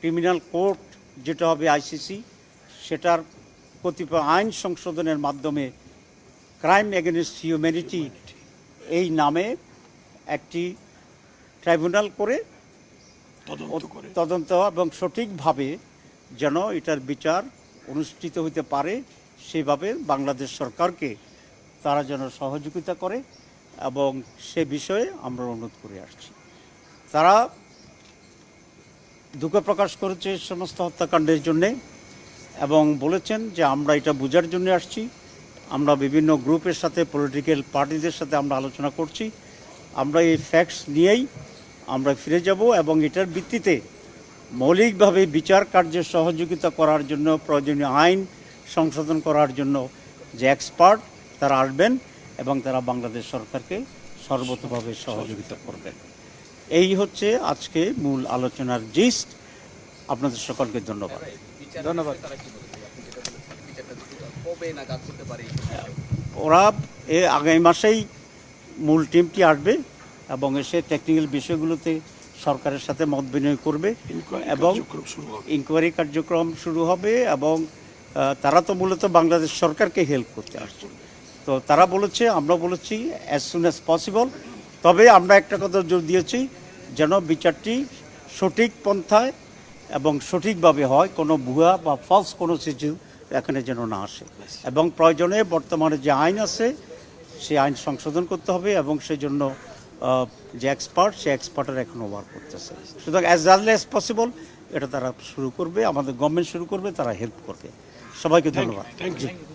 Criminal court যেটা হবে ICC সেটার কতিপয় আইন সংশোধনের মাধ্যমে ক্রাইম এগেনস্ট হিউম্যানিটি এই নামে একটি ট্রাইব্যুনাল করে তদন্ত করে। তদন্ত এবং সঠিকভাবে যেন এটার বিচার অনুষ্ঠিত হতে পারে সেভাবে বাংলাদেশ সরকারকে তারা যেন সহযোগিতা করে এবং সে বিষয়ে আমরা অনুরোধ করে আসছি। তারা দুঃখ প্রকাশ করেছে সমস্ত হত্যাকাণ্ডের জন্যে এবং বলেছেন যে আমরা এটা বোঝার জন্য আসছি। আমরা বিভিন্ন গ্রুপের সাথে পলিটিক্যাল পার্টিদের সাথে আমরা আলোচনা করছি। আমরা এই ফ্যাক্টস নিয়েই আমরা ফিরে যাব এবং এটার ভিত্তিতে মৌলিকভাবে বিচার কার্যে সহযোগিতা করার জন্য, প্রয়োজনীয় আইন সংশোধন করার জন্য যে এক্সপার্ট তারা আসবেন এবং তারা বাংলাদেশ সরকারকে সর্বতভাবে সহযোগিতা করবেন। এই হচ্ছে আজকে মূল আলোচনার জিস্ট। আপনাদের সকলকে ধন্যবাদ। ধন্যবাদ। ওরা এ আগামী মাসেই মূল টিমটি আসবে এবং এসে টেকনিক্যাল বিষয়গুলোতে সরকারের সাথে মত বিনিময় করবে এবং ইনকোয়ারি কার্যক্রম শুরু হবে এবং তারা তো মূলত বাংলাদেশ সরকারকে হেল্প করতে আসছে। তো তারা বলেছে আমরা বলেছি অ্যাজ সুন অ্যাজ পসিবল তবে আমরা একটা কথা জোর দিয়েছি যেন বিচারটি সঠিক পন্থায় এবং সঠিকভাবে হয় কোনো ভুয়া বা ফলস কোনো কিছু এখানে যেন না আসে। এবং প্রয়োজনে বর্তমানে যে আইন আছে সেই আইন সংশোধন করতে হবে এবং সেই জন্য যে এক্সপার্ট সে এক্সপার্টের এখনও ওয়ার্ক করতেছে। সুতরাং অ্যাজ আর্লি অ্যাজ পসিবল এটা তারা শুরু করবে আমাদের গভর্নমেন্ট শুরু করবে তারা হেল্প করবে। সবাইকে ধন্যবাদ। Thank you